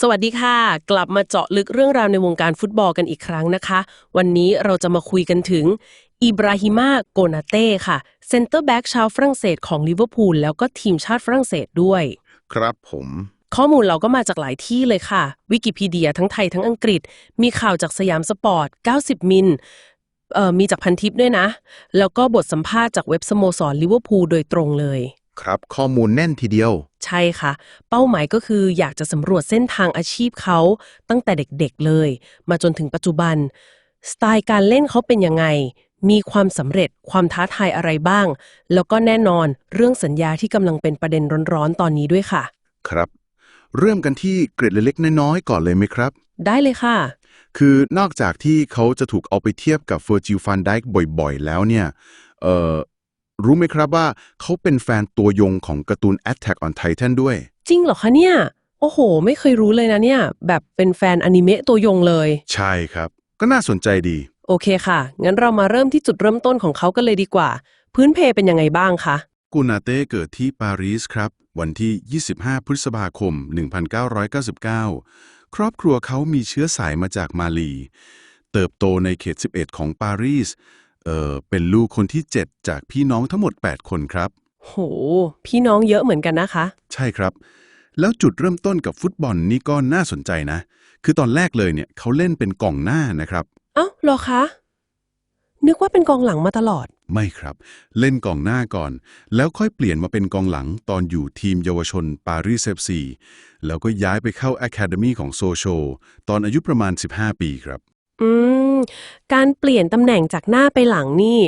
สวัสดีค่ะ กลับมาเจาะลึกเรื่องราวในวงการฟุตบอลกันอีกครั้งนะคะ วันนี้เราจะมาคุยกันถึงอิบราฮิมาโกนาเต้ค่ะเซนเตอร์แบ็กชาวฝรั่งเศสของลิเวอร์พูลแล้วก็ทีมชาติฝรั่งเศสด้วย ครับผม ข้อมูลเราก็มาจากหลายที่เลยค่ะ วิกิพีเดียทั้งไทยทั้งอังกฤษ มีข่าวจากสยามสปอร์ต 90 มิลเอ่อมีจากพันทิปด้วยนะ แล้วก็บทสัมภาษณ์จากเว็บสโมสรลิเวอร์พูลโดยตรงเลย ครับข้อมูลแน่นทีเดียว ใช่ค่ะ เป้าหมายก็คืออยากจะสำรวจเส้นทางอาชีพเขาตั้งแต่เด็กๆเลย มาจนถึงปัจจุบัน สไตล์การเล่นเขาเป็นยังไง มีความสำเร็จความท้าทายอะไรบ้าง แล้วก็แน่นอนเรื่องสัญญาที่กำลังเป็นประเด็นร้อนๆตอนนี้ด้วยค่ะ ครับ เริ่มกันที่เกร็ดเล็กๆน้อยๆก่อนเลยไหมครับ ได้เลยค่ะ คือนอกจากที่เขาจะถูกเอาไปเทียบกับเฟอร์จิลฟันไดค์บ่อยๆ แล้วเนี่ย เอ่อ รู้ไหมครับว่าเขาเป็นแฟนตัวยงของการ์ตูน Attack on Titan ด้วย จริงเหรอคะเนี่ย โอ้โห ไม่เคยรู้เลยนะเนี่ย แบบเป็นแฟนอนิเมะตัวยงเลย ใช่ครับ ก็น่าสนใจดี โอเคค่ะ งั้นเรามาเริ่มที่จุดเริ่มต้นของเขากันเลยดีกว่า พื้นเพเป็นยังไงบ้างคะกูนาเต้เกิดที่ปารีสครับ วันที่ 25 พฤษภาคม 1999 ครอบครัวเขามีเชื้อสายมาจากมาลี เติบโตในเขต 11 ของปารีส เอ่อเป็นลูกคนที่ 7 จากพี่น้องทั้งหมด 8 คนครับ โห พี่น้องเยอะเหมือนกันนะคะ ใช่ครับ แล้วจุดเริ่มต้นกับฟุตบอลนี่ก็น่าสนใจนะ คือตอนแรกเลยเนี่ยเขาเล่นเป็นกองหน้านะครับ เอ้าเหรอคะ นึกว่าเป็นกองหลังมาตลอด ไม่ครับ เล่นกองหน้าก่อน แล้วค่อยเปลี่ยนมาเป็นกองหลังตอนอยู่ทีมเยาวชนปารีสเอฟซีแล้วก็ย้ายไปเข้า Academy ของโซโชตอนอายุประมาณ 15 ปีครับ อืม การเปลี่ยนตำแหน่งจากหน้าไปหลังนี่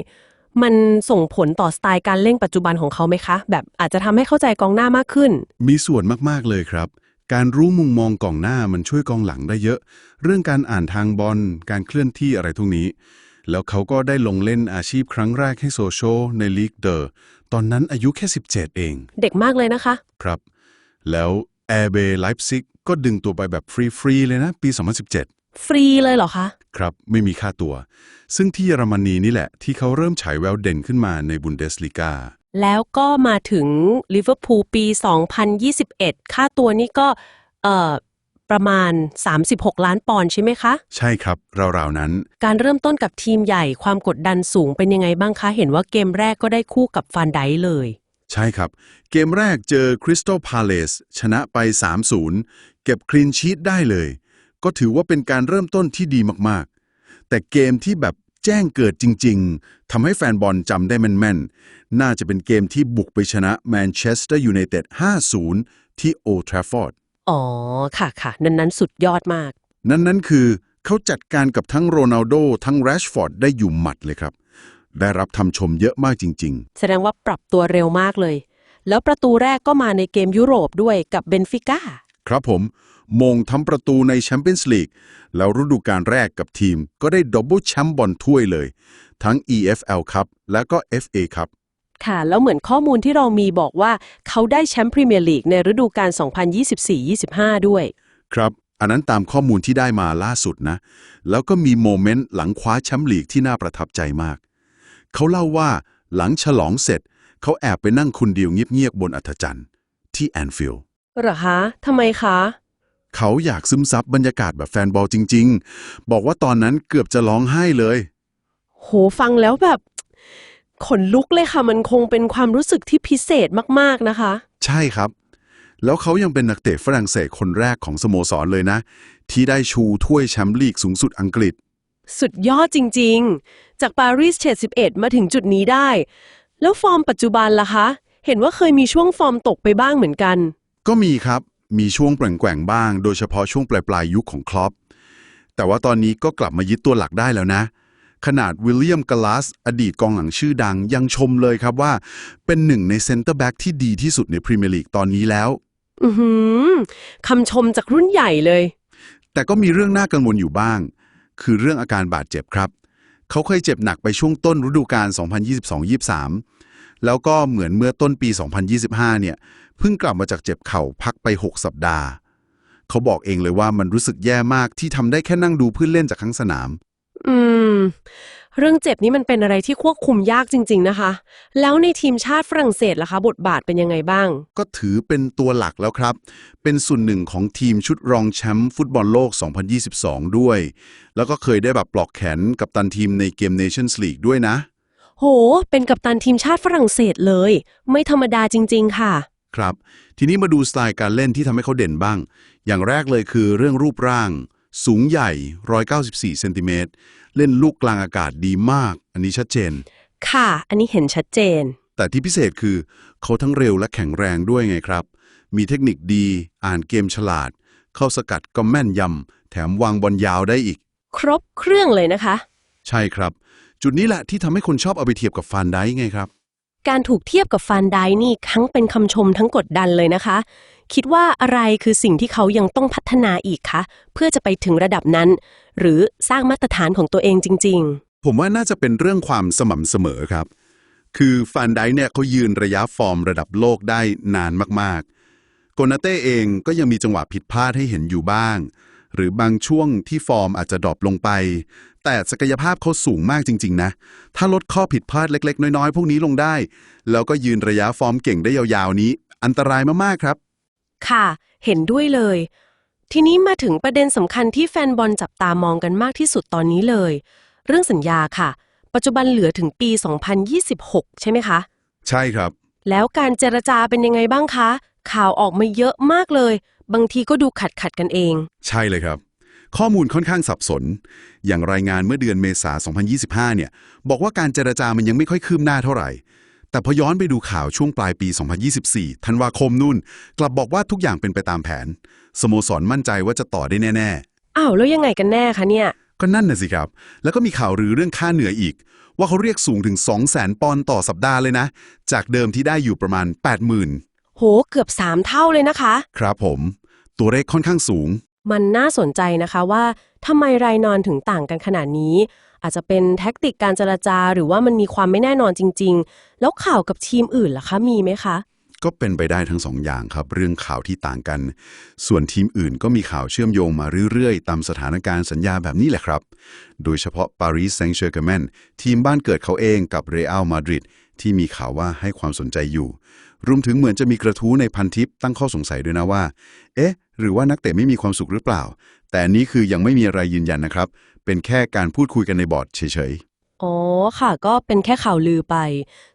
มันส่งผลต่อสไตล์การเล่นปัจจุบันของเขาไหมคะ แบบอาจจะทำให้เข้าใจกองหน้ามากขึ้น มีส่วนมาก ๆ เลยครับ การรู้มุมมองกองหน้ามันช่วยกองหลังได้เยอะ เรื่องการอ่านทางบอล การเคลื่อนที่อะไรทุกนี้ แล้วเขาก็ได้ลงเล่นอาชีพครั้งแรกให้โซโชในลีกเดอร์ตอนนั้นอายุแค่ 17 เอง เด็กมากเลยนะคะ ครับ แล้วแอร์เบย์ไลฟ์ซิกก็ดึงตัวไปแบบฟรี ๆ เลยนะ ปี 2017 ฟรีเลยเหรอคะ ครับ ไม่มีค่าตัว ซึ่งที่เยอรมนีนี่แหละ ที่เขาเริ่มฉายแววเด่นขึ้นมาในบุนเดสลีกาแล้วก็มาถึงลิเวอร์พูลปี 2021 ค่าตัวนี่ก็เอ่อประมาณ 36 ล้านปอนด์ใช่ไหมคะ ใช่ครับ ราวๆ นั้น การเริ่มต้นกับทีมใหญ่ความกดดันสูงเป็นยังไงบ้างคะ เห็นว่าเกมแรกก็ได้คู่กับฟานไดค์เลย ใช่ครับ เกมแรกเจอคริสตัลพาเลสชนะไป 3-0 เก็บคลีนชีตได้เลย ก็ถือว่าเป็นการเริ่มต้นที่ดีมากๆ แต่เกมที่แบบแจ้งเกิดจริง ๆทำให้แฟนบอลจำได้แม่นๆ น่าจะเป็นเกมที่บุกไปชนะแมนเชสเตอร์ยูไนเต็ด 5-0 ที่โอทราฟอร์ด อ๋อ ค่ะค่ะนั้นนั้นสุดยอดมาก นั่นนั่นคือเขาจัดการกับทั้งโรนัลโดทั้งแรชฟอร์ดได้อยู่หมัดเลยครับ ได้รับคำชมเยอะมากจริงๆแสดงว่าปรับตัวเร็วมากเลย แล้วประตูแรกก็มาในเกมยุโรปด้วยกับเบนฟิก้าครับผม มงทำประตูในแชมเปี้ยนส์ลีกแล้วฤดูกาลแรกกับทีมก็ได้ดับเบิลแชมป์บอลถ้วยเลย ทั้ง EFL ครับและก็ FA ครับค่ะ แล้วเหมือนข้อมูลที่เรามีบอกว่าเขาได้แชมป์พรีเมียร์ลีกในฤดูกาล 2024-25 ด้วย ครับ อันนั้นตามข้อมูลที่ได้มาล่าสุดนะ แล้วก็มีโมเมนต์หลังคว้าแชมป์ลีกที่น่าประทับใจมาก เขาเล่าว่าหลังฉลองเสร็จ เขาแอบไปนั่งคนเดียวเงียบๆบนอัธจันทร์ที่แอนฟิลด์เหรอคะทำไมคะ เขาอยากซึมซับบรรยากาศแบบแฟนบอลจริง ๆ บอกว่าตอนนั้นเกือบจะร้องไห้เลย โหฟังแล้วแบบ ขนลุกเลยค่ะ มันคงเป็นความรู้สึกที่พิเศษมากๆนะคะ ใช่ครับ แล้วเขายังเป็นนักเตะฝรั่งเศสคนแรกของสโมสรเลยนะ ที่ได้ชูถ้วยแชมป์ลีกสูงสุดอังกฤษ สุดยอดจริง ๆ จากปารีส71มาถึงจุดนี้ได้ แล้วฟอร์มปัจจุบันล่ะคะ เห็นว่าเคยมีช่วงฟอร์มตกไปบ้างเหมือนกัน ก็มีครับ มีช่วงแกว่งๆบ้าง โดยเฉพาะช่วงปลายๆยุคของคลอปแต่ว่าตอนนี้ก็กลับมายึดตัวหลักได้แล้วนะ ขนาดวิลเลียมกาลาส อดีตกองหลังชื่อดังยังชมเลยครับว่า เป็นหนึ่งในเซนเตอร์แบ็กที่ดีที่สุดในพรีเมียร์ลีกตอนนี้แล้วอือหือคำชมจากรุ่นใหญ่เลย แต่ก็มีเรื่องน่ากังวลอยู่บ้าง คือเรื่องอาการบาดเจ็บครับ เขาเคยเจ็บหนักไปช่วงต้นฤดูกาล2022-23 แล้วก็เหมือนเมื่อต้นปี 2025 เนี่ย เพิ่งกลับมาจากเจ็บเข่าพักไป 6 สัปดาห์ เขาบอกเองเลยว่ามันรู้สึกแย่มากที่ทำได้แค่นั่งดูเพื่อนเล่นจากข้างสนาม อืม เรื่องเจ็บนี่มันเป็นอะไรที่ควบคุมยากจริง ๆ นะคะ แล้วในทีมชาติฝรั่งเศสล่ะคะ บทบาทเป็นยังไงบ้าง ก็ถือเป็นตัวหลักแล้วครับ เป็นส่วนหนึ่งของทีมชุดรองแชมป์ฟุตบอลโลก 2022 ด้วย แล้วก็เคยได้แบบปลอกแขนกับตันทีมในเกม Nations League ด้วยนะ โห เป็นกัปตันทีมชาติฝรั่งเศสเลย ไม่ธรรมดาจริง ๆ ค่ะ ครับ ทีนี้มาดูสไตล์การเล่นที่ทำให้เขาเด่นบ้าง อย่างแรกเลยคือเรื่องรูปร่าง สูงใหญ่ 194 เซนติเมตร เล่นลูกกลางอากาศดีมาก อันนี้ชัดเจน ค่ะ อันนี้เห็นชัดเจน แต่ที่พิเศษคือ เขาทั้งเร็วและแข็งแรงด้วยไงครับ มีเทคนิคดี อ่านเกมฉลาด เข้าสกัดก็แม่นยำ แถมวางบอลยาวได้อีก ครบเครื่องเลยนะคะ ใช่ครับ จุดนี้แหละที่ทำให้คนชอบเอาไปเทียบกับฟานไดค์ไงครับ การถูกเทียบกับฟานไดนี่ทั้งเป็นคำชมทั้งกดดันเลยนะคะ คิดว่าอะไรคือสิ่งที่เขายังต้องพัฒนาอีกคะเพื่อจะไปถึงระดับนั้น หรือสร้างมาตรฐานของตัวเองจริง ผมว่าน่าจะเป็นเรื่องความสม่ำเสมอครับ คือฟานไดค์เนี่ยเขายืนระยะฟอร์มระดับโลกได้นานมากๆโกนาเต้เองก็ยังมีจังหวะผิดพลาดให้เห็นอยู่บ้าง หรือบางช่วงที่ฟอร์มอาจจะดรอปลงไป แต่ศักยภาพเขาสูงมากจริง ๆ นะ ถ้าลดข้อผิดพลาดเล็ก ๆ น้อยๆ พวกนี้ลงได้ แล้วก็ยืนระยะฟอร์มเก่งได้ยาวๆนี้ อันตรายมากๆครับๆค่ะ เห็นด้วยเลย ทีนี้มาถึงประเด็นสำคัญที่แฟนบอลจับตามองกันมากที่สุดตอนนี้เลย เรื่องสัญญาค่ะ ปัจจุบันเหลือถึงปี 2026 ใช่ไหมคะ ใช่ครับ แล้วการเจรจาเป็นยังไงบ้างคะ ข่าวออกมาเยอะมากเลย บางทีก็ดูขัดขัดๆกันเอง ใช่เลยครับ ข้อมูลค่อนข้างสับสน อย่างรายงานเมื่อเดือนเมษายน2025 เนี่ย บอกว่าการเจรจามันยังไม่ค่อยคืบหน้าเท่าไหร่ แต่พอย้อนไปดูข่าวช่วงปลายปี 2024 ธันวาคมนู่น กลับบอกว่าทุกอย่างเป็นไปตามแผน สโมสรมั่นใจว่าจะต่อได้แน่อ้าว แล้วยังไงกันแน่คะเนี่ยๆก็นั่นน่ะสิครับ แล้วก็มีข่าวลือเรื่องค่าเหนืออีก ว่าเขาเรียกสูงถึง 200,000 ปอนด์ต่อสัปดาห์เลยนะ จากเดิมที่ได้อยู่ประมาณ 80,000 โห เกือบ 3 เท่าเลยนะคะ ครับผม ตัวเลขค่อนข้างสูง มันน่าสนใจนะคะว่าทำไมรายนอนถึงต่างกันขนาดนี้ อาจจะเป็นแท็กติกการเจรจา หรือว่ามันมีความไม่แน่นอนจริง ๆ แล้วข่าวกับทีมอื่นล่ะคะมีไหมคะก็เป็นไปได้ทั้งสองอย่างครับ เรื่องข่าวที่ต่างกัน ส่วนทีมอื่นก็มีข่าวเชื่อมโยงมาเรื่อยๆ ตามสถานการณ์สัญญาแบบนี้แหละครับ โดยเฉพาะปารีสแซงต์แชร์แกแมนทีมบ้านเกิดเขาเองกับเรอัลมาดริดที่มีข่าวว่าให้ความสนใจอยู่ รวมถึงเหมือนจะมีกระทู้ในพันทิปตั้งข้อสงสัยด้วยนะว่า เอ๊ะ หรือว่านักเตะไม่มีความสุขหรือเปล่า แต่นี้คือยังไม่มีอะไรยืนยันนะครับ เป็นแค่การพูดคุยกันในบอร์ดเฉยๆ อ๋อค่ะ ก็เป็นแค่ข่าวลือไป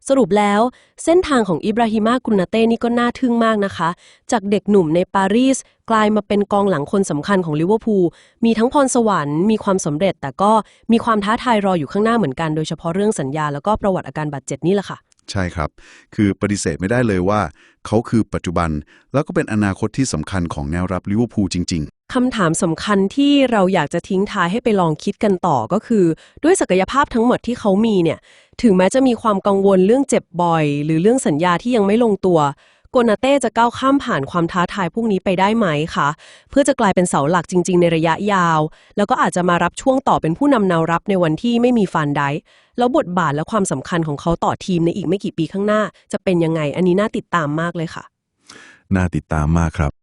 สรุปแล้ว เส้นทางของอิบราฮิมากุนาเต้นี่ก็น่าทึ่งมากนะคะ จากเด็กหนุ่มในปารีสกลายมาเป็นกองหลังคนสำคัญของลิเวอร์พูลมีทั้งพรสวรรค์มีความสำเร็จ แต่ก็มีความท้าทายรออยู่ข้างหน้าเหมือนกันโดยเฉพาะเรื่องสัญญาแล้วก็ประวัติอาการบาดเจ็บนี่แหละค่ะ ใช่ครับ คือปฏิเสธไม่ได้เลยว่า เขาคือปัจจุบัน แล้วก็เป็นอนาคตที่สำคัญของแนวรับลิเวอร์พูลจริง ๆ คำถามสำคัญที่เราอยากจะทิ้งท้ายให้ไปลองคิดกันต่อก็คือ ด้วยศักยภาพทั้งหมดที่เขามีเนี่ย ถึงแม้จะมีความกังวลเรื่องเจ็บบ่อย หรือเรื่องสัญญาที่ยังไม่ลงตัว โกนาเต้จะก้าวข้ามผ่านความท้าทายพวกนี้ไปได้ไหมคะเพื่อจะกลายเป็นเสาหลักจริง ๆ ในระยะยาว แล้วก็อาจจะมารับช่วงต่อเป็นผู้นำแนวรับในวันที่ไม่มีฟานไดแล้วบทบาทและความสำคัญของเขาต่อทีมในอีกไม่กี่ปีข้างหน้า จะเป็นยังไงอันนี้น่าติดตามมากเลยค่ะ น่าติดตามมากครับ